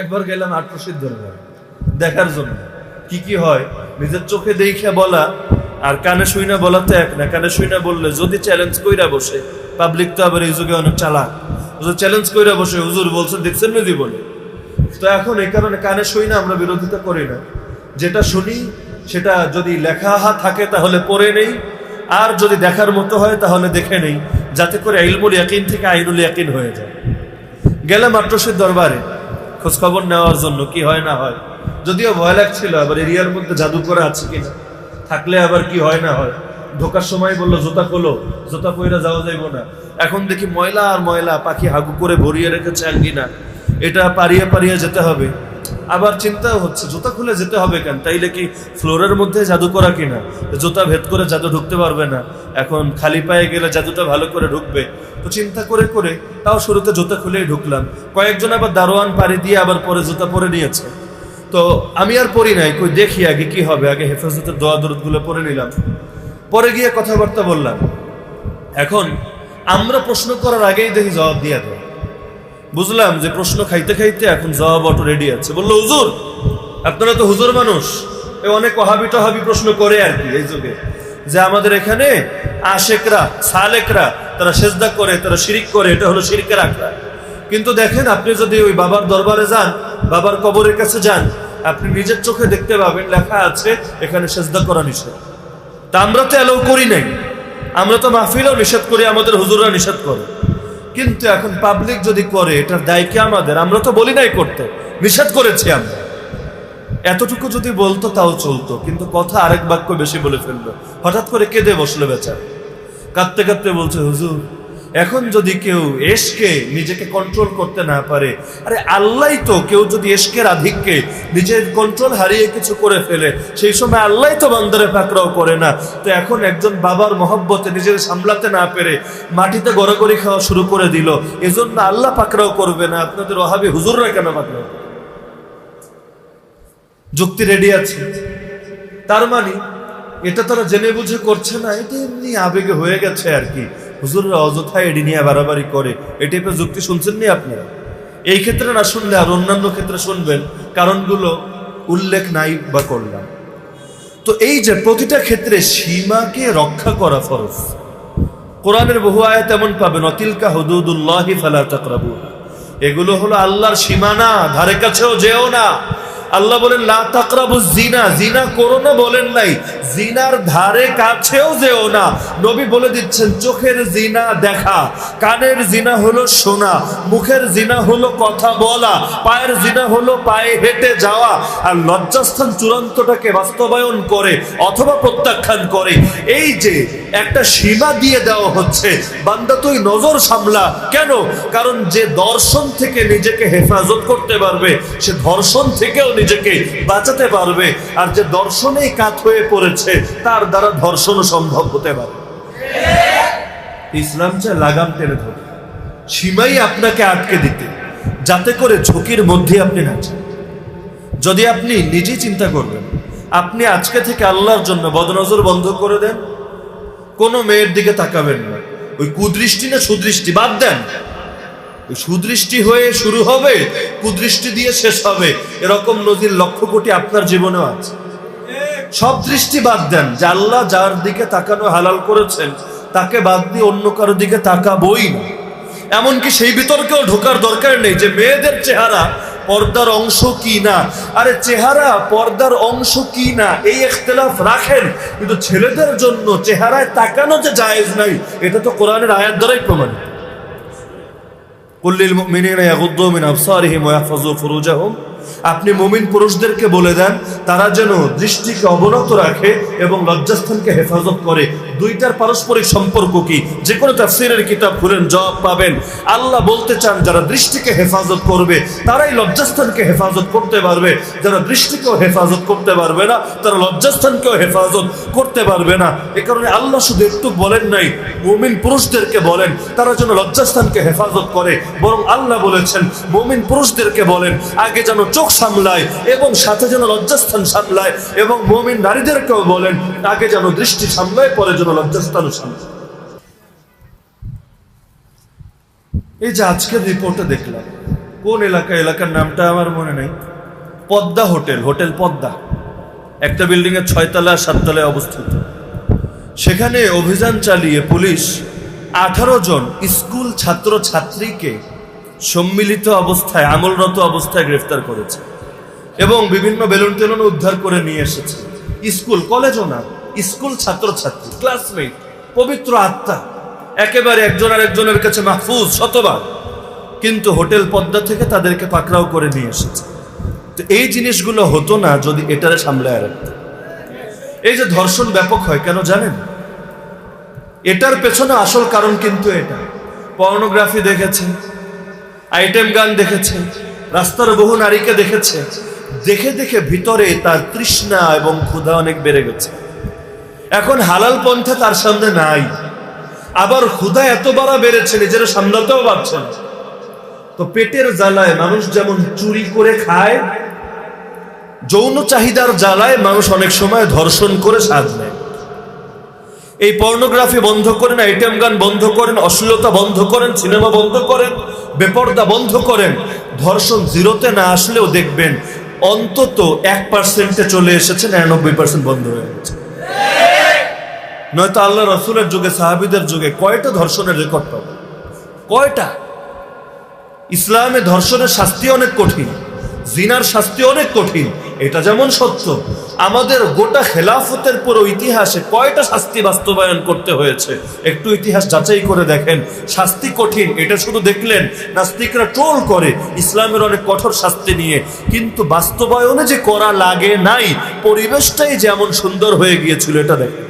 একবার গেলাম আট প্রসিদ্ধ দরবার দেখার জন্য। কি কি হয়? নিজের চোখে দেখে বলা, আর কানে শুই না বলা তো এক না। কানে শুই না বললে যদি চ্যালেঞ্জ কইরা বসে পাবলিক তো আবার এই যুগে অনেক চালাক। চ্যালেঞ্জ কইরা বসে, হুজুর বলছেন দেখছেন না জীবনে? তো এখন এই কারণে কানে শুই না আমরা বিরোধিতা করি না। যেটা শুনি, সেটা যদি লেখা থাকে তাহলে পড়ে নেই। আর যদি দেখার মতো হয় তাহলে দেখে নেই। যাতে করে ইলমুল ইয়াকিন থেকে আইনুল ইয়াকিন হয়ে যায়। গেলাম আট্রসের দরবারে। খোঁজ খবর নেওয়ার জন্য কি হয় না হয়? যদিও ভয় লাগছিল, আবার এরিয়ার মধ্যে জাদু করা আছে কিনা। থাকলে আবার কি হয় না হয়? ঢোকার সময় বলল, জোতা খোলো, জোতা পইরা যাওয়া যাইব না। এখন দেখি ময়লা আর ময়লা, পাখি হাগু করে ভরিয়ে রেখেছে আঙ্গিনা এটা পারিয়ে পারিয়ে যেতে হবে। আবার চিন্তাও হচ্ছে, জুতা খুলে যেতে হবে কেন? তাইলে কি ফ্লোরের মধ্যে জাদু করা কিনা? জুতা ভেদ করে জাদু ঢুকতে পারবে না। এখন খালি পায়ে গেলে জাদুটা ভালো করে ঢুকবে। তো চিন্তা করে করে তাও শুরুতে জুতা খুলেই ঢুকলাম। কয়েকজন আবার দারোয়ান পাড়ি দিয়ে আবার পরে জুতা পরে নিয়েছে। তো আমি আর পড়ি নাই, কই দেখি আগে কি হবে। আগে হেফাজতের দোয়া দরদগুলো পরে নিলাম। পরে গিয়ে কথাবার্তা বললাম, এখন আমরা প্রশ্ন করার আগেই দেখি জবাব দিয়ে দেয় বুঝলাম যে প্রশ্ন খাইতে খাইতে এখন জবাব অটো রেডি আছে। বলল, হুজুর, আপনারা তো হুজুর মানুষ। অনেক অহাবি টহাবি প্রশ্ন করে আর কি এই যুগে। যে আমাদের এখানে আশেকরা, সালেকরা, তারা সেজদা করে, তারা শিরিক করে, এটা হলো শিরিকের আখড়া। কিন্তু দেখেন, আপনি যদি ওই বাবার দরবারে যান, বাবার কবরের কাছে যান, আপনি নিজের চোখে দেখতে পাবেন, লেখা আছে, এখানে সেজদা করা নিষেধ। তা আমরা তো অ্যালাউ করি নাই। আমরা তো মাহফিলও নিষেধ করি, আমাদের হুজুররা নিষেধ করে। কিন্তু এখন পাবলিক যদি করে, এটার দায় কি আমাদের? আমরা তো বলি নাই করতে। নিষেধ করেছি আমরা। এতটুকু যদি বলতো, তাও চলতো। কিন্তু কথা আরেক বাক্য বেশি বলে ফেলল। হঠাৎ করে কেঁদে বসল বেচার। কাঁদতে কাঁদতে বলছে, হুজুর এখন যদি কেউ এসকে নিজেকে কন্ট্রোল করতে না পারে, আরে আল্লাহ তো কেউ যদি এসকের আধিক্যে নিজের কন্ট্রোল হারিয়ে কিছু করে ফেলে, সেই সময় আল্লাহ তো বান্দারে পাকড়াও করে না। তো এখন একজন বাবার মহব্বতে নিজের সামলাতে না পেরে মাটিতে গড়াগড়ি খাওয়া শুরু করে দিল। এজন্য আল্লাহ পাকড়াও করবে না। আপনাদের অহাবি হুজুররা কেন পাকড়াও যুক্তি রেডি আছে? তার মানে এটা তারা জেনে বুঝে করছে না, এটা এমনি আবেগে হয়ে গেছে আর কি। হুজুররা অযথায় এডি নিয়ে বাড়াবাড়ি করে। এই টাইপের যুক্তি শুনছেন নি আপনি এই ক্ষেত্রে না শুনলে আর অন্যান্য ক্ষেত্রে শুনবেন, কারণগুলো উল্লেখ নাই বা করলাম। তো এই যে প্রতিটা ক্ষেত্রে সীমাকে রক্ষা করা ফরজ। কোরআনের বহু আয়াত এমন পাবেন, অতিলকা হুদুদুল্লাহি ফালা তাকরাবুহা এগুলো হলো আল্লাহর সীমানা, ধারে কাছেও যেও না। আল্লাহ বলেন, লা তাকরাবু জিনা জিনা করো না বলেন নাই জিনার ধারে কাছেও যেও না। নবী বলে দিচ্ছেন, চোখের জিনা দেখা, কানের জিনা হলো শোনা, মুখের জিনা হলো কথা বলা, পায়ের জিনা হলো পায়ে হেঁটে যাওয়া, আর লজ্জাস্থান চূড়ান্তটাকে বাস্তবায়ন করে অথবা প্রত্যাখ্যান করে। এই যে একটা সীমা দিয়ে দেওয়া হচ্ছে, বান্দা তুই নজর সামলা। কেন? কারণ যে দর্শন থেকে নিজেকে হেফাজত করতে পারবে, সে ধর্ষণ থেকেও নিজেকে বাঁচাতে পারবে আর যে দর্শনেই কাত হয়ে পড়েছে, তার দ্বারা ধর্ষণ সম্ভব হতে পারে। ইসলাম চায় লাগাম টেনে ধরে। সীমাই আপনাকে আটকে দিতে, যাতে করে ঝুঁকির মধ্যে আপনি না যদি আপনি নিজেই চিন্তা করবেন, আপনি আজকে থেকে আল্লাহর জন্য বদনজর বন্ধ করে দেন, কোনো মেয়ের দিকে তাকাবেন না। ওই কুদৃষ্টি না সুদৃষ্টি, বাদ দেন। সুদৃষ্টি হয়ে শুরু হবে, কুদৃষ্টি দিয়ে শেষ হবে। এরকম নদীর লক্ষ কোটি আপনার জীবনেও আছে। সব দৃষ্টি বাদ দেন, যে আল্লাহ যার দিকে তাকানো হালাল করেছেন, তাকে বাদ দিয়ে অন্য কারও দিকে তাকাবই না। এমনকি সেই বিতর্কেও ঢোকার দরকার নেই যে মেয়েদের চেহারা পর্দার অংশ কি না। আরে চেহারা পর্দার অংশ কি না, এই ইখতিলাফ রাখেন। কিন্তু ছেলেদের জন্য চেহারায় তাকানো যে জায়েজ নাই, এটা তো কোরআনের আয়াত দ্বারাই প্রমাণিত। قل للمؤمنين يغضوا من أبصارهم ويحفظوا فروجهم আপনি মুমিন পুরুষদেরকে বলে দেন, তারা যেন দৃষ্টিকে অবনত রাখে এবং লজ্জাস্থানকে হেফাজত করে। দুইটার পারস্পরিক সম্পর্ক কি? যে কোনো তাফসিরের কিতাব খুলেন, জবাব পাবেন। আল্লাহ বলতে চান, যারা দৃষ্টিকে হেফাজত করবে, তারাই লজ্জাস্থানকে হেফাজত করতে পারবে। যারা দৃষ্টিকেও হেফাজত করতে পারবে না, তারা লজ্জাস্থানকেও হেফাজত করতে পারবে না। এ কারণে আল্লাহ শুধু একটু বলেন নাই, মুমিন পুরুষদেরকে বলেন, তারা যেন লজ্জাস্থানকে হেফাজত করে। বরং আল্লাহ বলেছেন, মুমিন পুরুষদেরকে বলেন, আগে যেন চোখ সামলায় এবং সাথে যেন লজ্জাস্থান সামলায় এবং মুমিন নারীদেরকেও বলেন, আগে যেন দৃষ্টি সামলায়, পরে যেন লজ্জাস্থানও সামলায়। এই যে আজকের রিপোর্টে দেখলাম, কোন এলাকা এলাকার নামটা আমার মনে নেই। Padma hotel hotel Padma. একটা বিল্ডিং এর ছয়তলা, সাততলায় অবস্থিত। সেখানে অভিযান চালিয়ে পুলিশ আঠারো জন স্কুল ছাত্র ছাত্রীকে সম্মিলিত অবস্থায়, আমলরত অবস্থায় গ্রেফতার করেছে এবং বিভিন্ন বেলুন টেলুন উদ্ধার করে নিয়ে এসেছে। স্কুল, কলেজও না, স্কুল ছাত্র ছাত্রী ক্লাসমেট পবিত্র আত্মা, একেবারে একজন আর একজনের কাছে মাহফুজ, শতবার। কিন্তু হোটেল পদ্মা থেকে তাদেরকে পাকড়াও করে নিয়ে এসেছে। তো এই জিনিসগুলো হতো না যদি এটারে সামলায় রাখতো। এই যে ধর্ষণ ব্যাপক হয়, কেন জানেন? এটার পেছনে আসল কারণ কিন্তু এটা। পর্নোগ্রাফি দেখেছে আইটেম গান দেখেছে, রাস্তার বহু নারীকে দেখেছে। দেখে দেখে ভিতরে তার তৃষ্ণা এবং ক্ষুধা অনেক বেড়ে গেছে। এখন হালাল পন্থা তার সামনে নাই। আবার ক্ষুধা এত বাড়া বেড়েছে, নিজের সামলাতেও পারছে না। তো পেটের জ্বালায় মানুষ যেমন চুরি করে খায়, যৌন চাহিদার জ্বালায় মানুষ অনেক সময় ধর্ষণ করে সাজ নেয়। এই পর্নোগ্রাফি বন্ধ করেন, আইটেম গান বন্ধ করেন, অশ্লীলতা বন্ধ করেন, সিনেমা বন্ধ করেন বেপর্দা বন্ধ করেন। ধর্ষণ জিরোতে না আসলেও দেখবেন অন্তত এক পার্সেন্টে চলে এসেছে, নিরানব্বই পার্সেন্ট বন্ধ হয়ে গেছে। নয়তো আল্লাহ রসুলের যুগে, সাহাবিদের যুগে কয়টা ধর্ষণের রেকর্ড পাবো? কয়টা? ইসলামে ধর্ষণের শাস্তি অনেক কঠিন, জিনার শাস্তি অনেক কঠিন এটা যেমন সত্য, আমাদের গোটা খেলাফতের পুরো ইতিহাসে কয়টা শাস্তি বাস্তবায়ন করতে হয়েছে? একটু ইতিহাস যাচাই করে দেখেন, শাস্তি কঠিন, এটা শুধু দেখলেন, নাস্তিকরা ট্রোল করে, ইসলামের অনেক কঠোর শাস্তি নিয়ে। কিন্তু বাস্তবায়নে যে করা লাগে নাই, পরিবেশটাই যেমন সুন্দর হয়ে গিয়েছিল, এটা দেখেন।